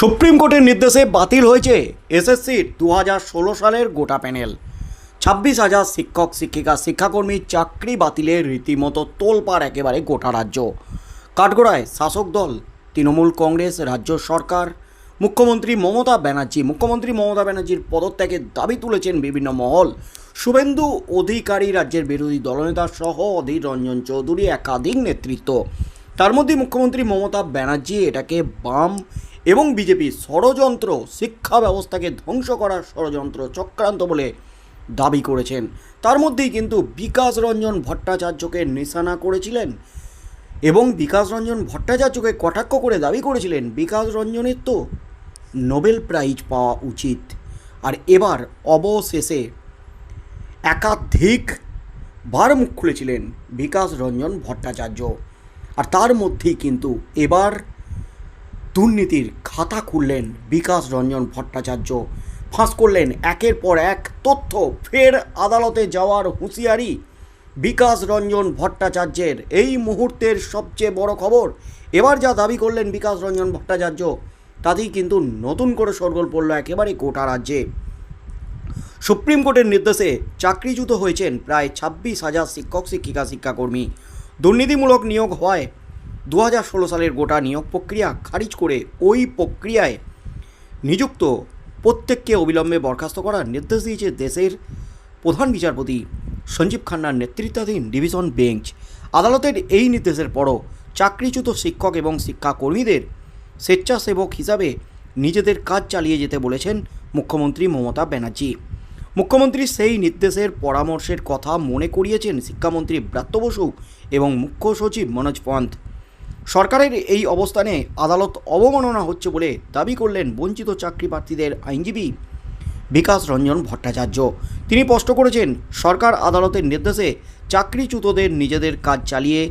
Supreme কোর্টের নির্দেশে বাতিল হয়েছে এসএসসির দু হাজার ষোলো সালের গোটা প্যানেল। ছাব্বিশ হাজার শিক্ষক, শিক্ষিকা, শিক্ষাকর্মী চাকরি বাতিলের রীতিমতো তোলপাড় একেবারে গোটা রাজ্য। কাঠগোড়ায় শাসক দল, তৃণমূল কংগ্রেস, রাজ্য সরকার, মুখ্যমন্ত্রী মমতা ব্যানার্জি, মুখ্যমন্ত্রী মমতা ব্যানার্জির পদত্যাগের দাবি তুলেছেন বিভিন্ন মহল। শুভেন্দু অধিকারী রাজ্যের বিরোধী দলনেতা সহ অধীর রঞ্জন চৌধুরী একাধিক নেতৃত্ব। তার মধ্যে মুখ্যমন্ত্রী মমতা ব্যানার্জি এটাকে বাম এবং বিজেপি ষড়যন্ত্র শিক্ষা ব্যবস্থাকে ধ্বংস করার ষড়যন্ত্র চক্রান্ত বলে দাবি করেছেন। তার মধ্যেই কিন্তু বিকাশ রঞ্জন ভট্টাচার্যকে নিশানা করেছিলেন এবং বিকাশ রঞ্জন ভট্টাচার্যকে কটাক্ষ করে দাবি করেছিলেন, বিকাশ রঞ্জনের তো নোবেল প্রাইজ পাওয়া উচিত। আর এবার অবশেষে একাধিক বার মুখ খুলেছিলেন বিকাশ রঞ্জন ভট্টাচার্য। আর তার মধ্যেই কিন্তু এবার দুর্নীতির খাতা খুললেন বিকাশ রঞ্জন ভট্টাচার্য। ফাঁস করলেন একের পর এক তথ্য, ফের আদালতে যাওয়ার হুঁশিয়ারি। বিকাশ রঞ্জন ভট্টাচার্যের এই মুহূর্তের সবচেয়ে বড় খবর, এবার যা দাবি করলেন বিকাশ রঞ্জন ভট্টাচার্য, তাতেই কিন্তু নতুন করে সরগোল পড়ল একেবারে গোটা রাজ্যে। সুপ্রিম কোর্টের নির্দেশে চাকরিচ্যুত হয়েছেন প্রায় ছাব্বিশ হাজার শিক্ষক, শিক্ষিকা, শিক্ষাকর্মী। দুর্নীতিমূলক নিয়োগ হওয়ায় দু সালের গোটা নিয়োগ প্রক্রিয়া খারিজ করে ওই প্রক্রিয়ায় নিযুক্ত প্রত্যেককে অবিলম্বে বরখাস্ত করার নির্দেশ দিয়েছে দেশের প্রধান বিচারপতি সঞ্জীব খান্নার নেতৃত্বাধীন ডিভিশন বেঞ্চ। আদালতের এই নির্দেশের পরও চাকরিচ্যুত শিক্ষক এবং শিক্ষাকর্মীদের স্বেচ্ছাসেবক হিসাবে নিজেদের কাজ চালিয়ে যেতে বলেছেন মুখ্যমন্ত্রী মমতা ব্যানার্জি। মুখ্যমন্ত্রী সেই নির্দেশের পরামর্শের কথা মনে করিয়েছেন শিক্ষামন্ত্রী ব্রাত্য বসু এবং মুখ্য সচিব মনোজ পন্থ। সরকারের এই অবস্থানে আদালত অবমাননা হচ্ছে বলে দাবি করলেন বঞ্চিত চাকরি প্রার্থীদের আইনজীবী বিকাশ রঞ্জন ভট্টাচার্য। তিনি স্পষ্ট করেছেন, সরকার আদালতের নির্দেশে চাকরিচ্যুতদের নিজেদের কাজ চালিয়ে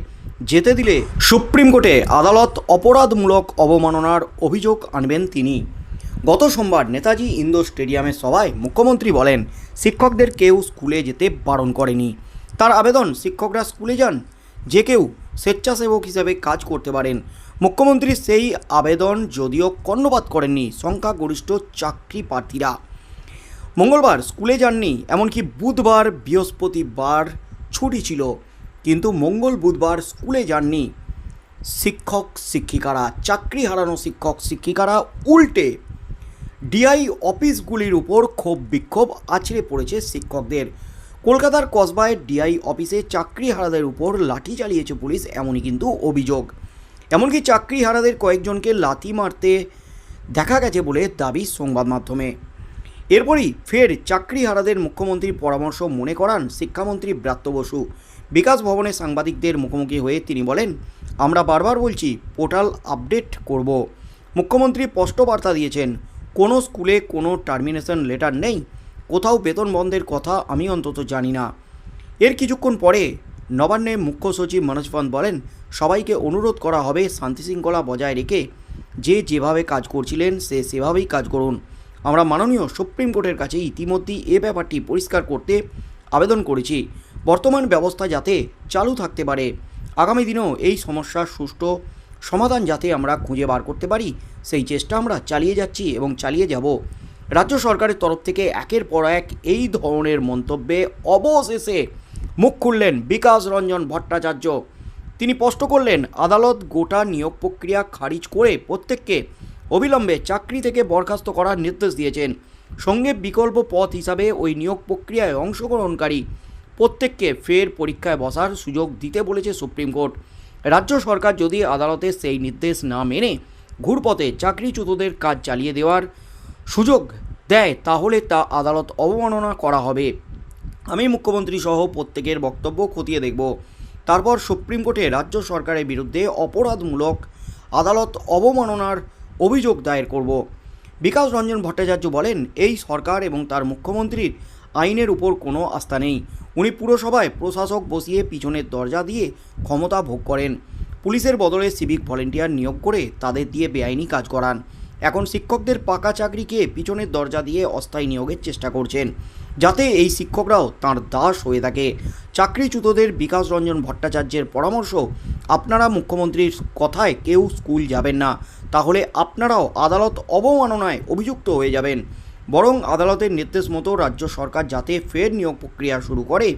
যেতে দিলে সুপ্রিম কোর্টে আদালত অপরাধমূলক অবমাননার অভিযোগ আনবেন তিনি। গত সোমবার নেতাজি ইন্দোর স্টেডিয়ামের সভায় মুখ্যমন্ত্রী বলেন, শিক্ষকদের কেউ স্কুলে যেতে বারণ করেনি। তার আবেদন শিক্ষকরা স্কুলে যান, যে কেউ স্বেচ্ছাসেবক হিসেবে কাজ করতে পারেন। মুখ্যমন্ত্রী সেই আবেদন যদিও কর্ণপাত করেননি, সংখ্যাগরিষ্ঠ চাকরি প্রার্থীরা। মঙ্গলবার স্কুলে যাননি, এমনকি বুধবার বৃহস্পতিবার ছুটি ছিল। কিন্তু মঙ্গল বুধবার স্কুলে যাননি। শিক্ষক শিক্ষিকারা, চাকরি হারানো শিক্ষক শিক্ষিকারা উল্টে ডিআই অফিসগুলির উপর ক্ষোভ বিক্ষোভ আছড়ে পড়েছে শিক্ষকদের। কলকাতার কসবায় ডিআই অফিসে চাকরি হারাদের উপর লাঠি চালিয়েছে পুলিশ, এমনই কিন্তু অভিযোগ। এমনকি চাকরি হারাদের কয়েকজনকে লাথি মারতে দেখা গেছে বলে দাবি সংবাদ মাধ্যমে। এরপরই ফের চাকরি হারাদের মুখ্যমন্ত্রীর পরামর্শ মনে করান শিক্ষামন্ত্রী ব্রাত্য বসু। বিকাশ ভবনে সাংবাদিকদের মুখোমুখি হয়ে তিনি বলেন, আমরা বারবার বলছি, পোর্টাল আপডেট করব। মুখ্যমন্ত্রী স্পষ্ট বার্তা দিয়েছেন, কোনো স্কুলে কোনো টার্মিনেশন লেটার নেই কোথাও বেতন বন্ধের কথা আমি অন্তত জানি না। এর কিছুক্ষণ পরে নবান্নে মুখ্য সচিব মনোজ পন্থ বলেন, সবাইকে অনুরোধ করা হবে শান্তিশৃঙ্খলা বজায় রেখে যে যেভাবে কাজ করছিলেন সে সেভাবেই কাজ করুন। আমরা মাননীয় সুপ্রিম কোর্টের কাছে ইতিমধ্যেই এ ব্যাপারটি পরিষ্কার করতে আবেদন করেছি। বর্তমান ব্যবস্থা যাতে চালু থাকতে পারে। আগামী দিনেও এই সমস্যার সুষ্ঠু সমাধান যাতে আমরা খুঁজে বার করতে পারি, সেই চেষ্টা আমরা চালিয়ে যাচ্ছি এবং চালিয়ে যাব। রাজ্য সরকারের তরফ থেকে একের পর এক এই ধরনের মন্তব্যে অবশেষে মুখ খুললেন বিকাশ রঞ্জন ভট্টাচার্য। তিনি স্পষ্ট করলেন, আদালত গোটা নিয়োগ প্রক্রিয়া খারিজ করে প্রত্যেককে অবিলম্বে চাকরি থেকে বরখাস্ত করার নির্দেশ দিয়েছেন। সঙ্গে বিকল্প পথ হিসাবে ওই নিয়োগ প্রক্রিয়ায় অংশগ্রহণকারী প্রত্যেককে ফের পরীক্ষায় বসার সুযোগ দিতে বলেছে সুপ্রিম কোর্ট। রাজ্য সরকার যদি আদালতের সেই নির্দেশ না মেনে ঘুরপথে চাকরিচ্যুতদের কাজ চালিয়ে দেওয়ার সুযোগ দেয়, তাহলে তা আদালত অবমাননা করা হবে। আমি মুখ্যমন্ত্রী সহ প্রত্যেকের বক্তব্য খতিয়ে দেখব। তারপর সুপ্রিম কোর্টে রাজ্য সরকারের বিরুদ্ধে অপরাধমূলক আদালত অবমাননার অভিযোগ দায়ের করব। বিকাশ রঞ্জন ভট্টাচার্য বলেন, এই সরকার এবং তার মুখ্যমন্ত্রীর আইনের উপর কোনো আস্থা নেই। উনি পুরসভায় প্রশাসক বসিয়ে পিছনের দরজা দিয়ে ক্ষমতা ভোগ করেন। পুলিশের বদলে সিভিক ভলেন্টিয়ার নিয়োগ করে তাদের দিয়ে বেআইনি কাজ করান। এখন শিক্ষকদের পাকা চাকরিকে পিছনের দরজা দিয়ে অস্থায়ী নিয়োগের চেষ্টা করছেন, যাতে এই শিক্ষকরাও তাঁর দাস হয়ে থাকে। চাকরিচ্যুতদের বিকাশ রঞ্জন ভট্টাচার্যের পরামর্শ, আপনারা মুখ্যমন্ত্রীর কথায় কেউ স্কুল যাবেন না, তাহলে আপনারাও আদালত অবমাননায় অভিযুক্ত হয়ে যাবেন। বরং আদালতের নির্দেশ মতো রাজ্য সরকার যাতে ফের নিয়োগ প্রক্রিয়া শুরু করে,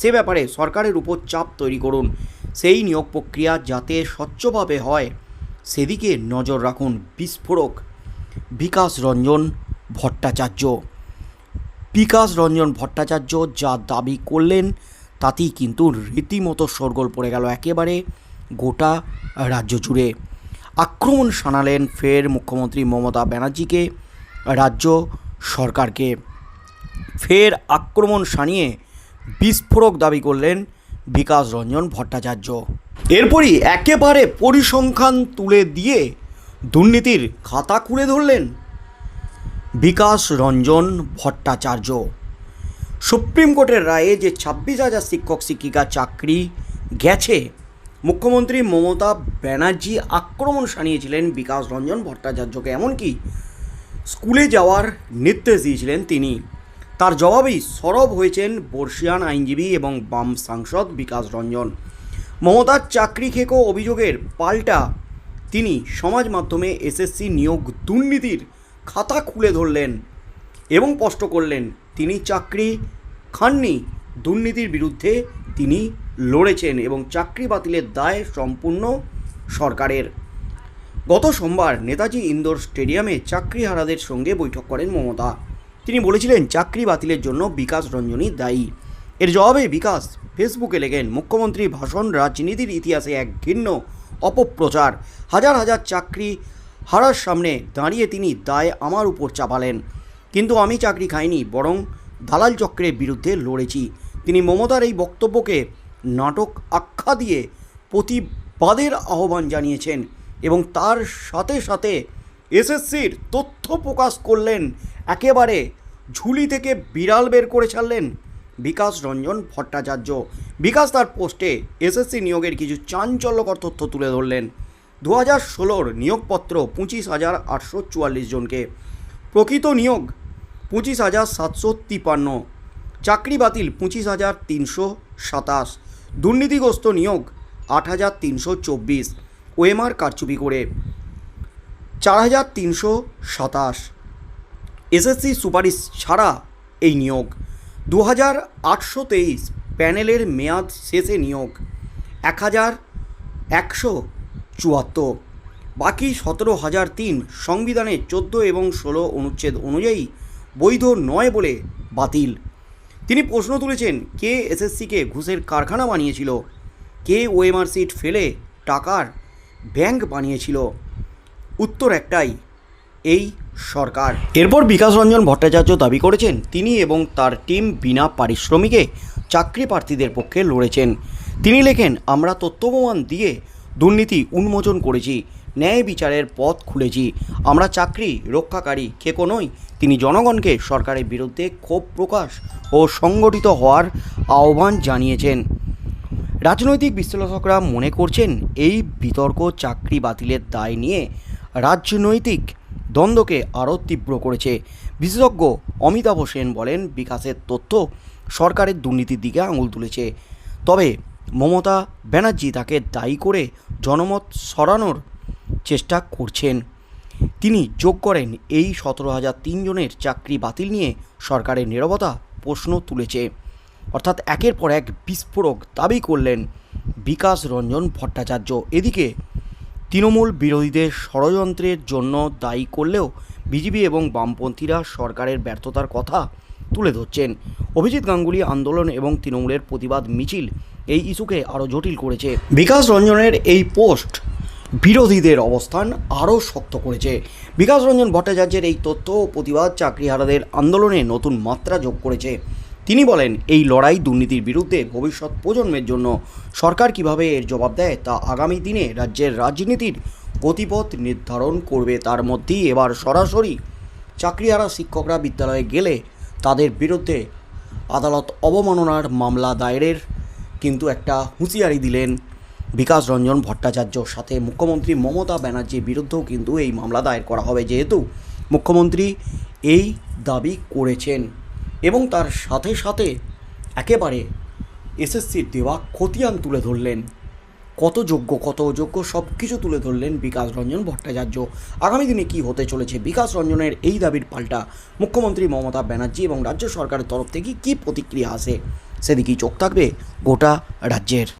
সে ব্যাপারে সরকারের উপর চাপ তৈরি করুন। সেই নিয়োগ প্রক্রিয়া যাতে স্বচ্ছভাবে হয়। সেদিকে নজর রাখুন বিস্ফোরক বিকাশ রঞ্জন ভট্টাচার্য। বিকাশ রঞ্জন ভট্টাচার্য যা দাবি করলেন, তাতেই কিন্তু রীতিমতো শোরগোল পড়ে গেল একেবারে গোটা রাজ্য জুড়ে। আক্রমণ শানালেন ফের মুখ্যমন্ত্রী মমতা ব্যানার্জিকে, রাজ্য সরকারকে। ফের আক্রমণ শানিয়ে বিস্ফোরক দাবি করলেন বিকাশ রঞ্জন ভট্টাচার্য। এরপরই একেবারে পরিসংখ্যান তুলে দিয়ে দুর্নীতির খাতা খুলে ধরলেন বিকাশ রঞ্জন ভট্টাচার্য। সুপ্রিম কোর্টের রায়ে যে ছাব্বিশ হাজার শিক্ষক, শিক্ষিকা চাকরি গেছে, মুখ্যমন্ত্রী মমতা ব্যানার্জি আক্রমণ সানিয়েছিলেন বিকাশ রঞ্জন ভট্টাচার্যকে, এমনকি স্কুলে যাওয়ার নির্দেশ দিয়েছিলেন তিনি। তার জবাবেই সরব হয়েছেন বর্ষিয়ান আইনজীবী এবং বাম সাংসদ বিকাশ রঞ্জন। মমতার চাকরি খেকো অভিযোগের পাল্টা। তিনি সমাজ মাধ্যমে এসএসসি নিয়োগ দুর্নীতির খাতা খুলে ধরলেন এবং স্পষ্ট করলেন, তিনি চাকরি খাননি, দুর্নীতির বিরুদ্ধে তিনি লড়েছেন এবং চাকরি বাতিলের দায় সম্পূর্ণ সরকারের। গত সোমবার নেতাজি ইন্দোর স্টেডিয়ামে চাকরিহারাদের সঙ্গে বৈঠক করেন মমতা। তিনি বলেছিলেন, চাকরি বাতিলের জন্য বিকাশ রঞ্জনী দায়ী। এর জবাবে বিকাশ ফেসবুকে লেখেন, মুখ্যমন্ত্রী ভাষণ রাজনীতির ইতিহাসে এক ঘৃণ্য অপপ্রচার। হাজার হাজার চাকরি হারার সামনে দাঁড়িয়ে তিনি দায় আমার উপর চাপালেন। কিন্তু আমি চাকরি খাইনি, বরং দালাল চক্রের বিরুদ্ধে লড়েছি। তিনি মমতার এই বক্তব্যকে নাটক আখ্যা দিয়ে প্রতিবাদের আহ্বান জানিয়েছেন এবং তার সাথে সাথে এসএসসির তথ্য প্রকাশ করলেন। একেবারে ঝুলি থেকে বিড়াল বের করে ছাড়লেন। বিকাশ রঞ্জন ভট্টাচার্য। বিকাশ তার পোস্টে এসএসসি নিয়োগের কিছু চাঞ্চল্যকর তথ্য তুলে ধরলেন। দু হাজার ষোলোর নিয়োগপত্র পঁচিশ হাজার আটশো চুয়াল্লিশ জনকে। প্রকৃত নিয়োগ পঁচিশ হাজার সাতশো তিপান্ন। চাকরি বাতিল পঁচিশ হাজার তিনশো সাতাশ। দুর্নীতিগ্রস্ত নিয়োগ আট হাজার তিনশো চব্বিশ। ওএমআর কারচুপি করে চার হাজার তিনশো সাতাশ। এসএসসি সুপারিশ ছাড়া এই নিয়োগ দু হাজার আটশো তেইশ প্যানেলের মেয়াদ শেষে নিয়োগ এক হাজার একশো চুয়াত্তর। বাকি সতেরো হাজার তিন সংবিধানের চোদ্দ এবং ষোলো অনুচ্ছেদ অনুযায়ী বৈধ নয় বলে বাতিল। তিনি প্রশ্ন তুলেছেন, কে এসএসসিকে ঘুষের কারখানা বানিয়েছিল? কে ওএমআর সিট ফেলে টাকার ব্যাংক বানিয়েছিল? উত্তর একটাই এই সরকার। এরপর বিকাশ রঞ্জন ভট্টাচার্য দাবি করেছেন, তিনি এবং তার টিম বিনা পারিশ্রমিকে চাকরি প্রার্থীদের পক্ষে লড়েছেন। তিনি লেখেন, আমরা তথ্য প্রমাণ দিয়ে দুর্নীতি উন্মোচন করেছি, ন্যায় বিচারের পথ খুলেছি। আমরা চাকরি, রক্ষাকারী কে নই। তিনি জনগণকে সরকারের বিরুদ্ধে ক্ষোভ প্রকাশ ও সংগঠিত হওয়ার আহ্বান জানিয়েছেন। রাজনৈতিক বিশ্লেষকরা মনে করছেন, এই বিতর্ক চাকরি বাতিলের দায় নিয়ে রাজনৈতিক দ্বন্দ্বকে আরও তীব্র করেছে। বিশেষজ্ঞ অমিতাভ সেন বলেন, বিকাশের তথ্য সরকারের দুর্নীতির দিকে আঙুল তুলেছে। তবে মমতা ব্যানার্জি তাকে দায়ী করে জনমত সরানোর চেষ্টা করছেন। তিনি যোগ করেন, এই সতেরো হাজার তিনজনের চাকরি বাতিল নিয়ে সরকারের নীরবতা প্রশ্ন তুলেছে। অর্থাৎ একের পর এক বিস্ফোরক দাবি করলেন বিকাশ রঞ্জন ভট্টাচার্য। এদিকে তৃণমূল বিরোধীদের ষড়যন্ত্রের জন্য দায়ী করলেও বিজেপি এবং বামপন্থীরা সরকারের ব্যর্থতার কথা তুলে ধরছেন। অভিজিৎ গাঙ্গুলি আন্দোলন এবং তৃণমূলের প্রতিবাদ মিছিল এই ইস্যুকে আরও জটিল করেছে। বিকাশ রঞ্জনের এই পোস্ট বিরোধীদের অবস্থান আরও শক্ত করেছে। বিকাশ রঞ্জন ভট্টাচার্যের এই তথ্য ও প্রতিবাদ চাকরিহারাদের আন্দোলনে নতুন মাত্রা যোগ করেছে। তিনি বলেন, এই লড়াই দুর্নীতির বিরুদ্ধে ভবিষ্যৎ প্রজন্মের জন্য সরকার কীভাবে এর জবাব দেয় তা আগামী দিনে রাজ্যের রাজনীতির গতিপথ নির্ধারণ করবে। তার মধ্যেই এবার সরাসরি চাকরিহারা শিক্ষকরা বিদ্যালয়ে গেলে তাদের বিরুদ্ধে আদালত অবমাননার মামলা দায়েরের কিন্তু একটা হুঁশিয়ারি দিলেন বিকাশ রঞ্জন ভট্টাচার্য। সাথে মুখ্যমন্ত্রী মমতা ব্যানার্জির বিরুদ্ধেও কিন্তু এই মামলা দায়ের করা হবে। যেহেতু মুখ্যমন্ত্রী এই দাবি করেছেন। এবং তার সাথে সাথে একেবারে এসএসসির দেওয়া খতিয়ান তুলে ধরলেন। কত যোগ্য, কত অযোগ্য সব কিছু তুলে ধরলেন বিকাশ রঞ্জন ভট্টাচার্য। আগামী দিনে কি হতে চলেছে বিকাশ রঞ্জনের এই দাবির পাল্টা? মুখ্যমন্ত্রী মমতা ব্যানার্জি এবং রাজ্য সরকারের তরফ থেকে কি প্রতিক্রিয়া আসে? সেদিকেই চোখ থাকবে গোটা রাজ্যের।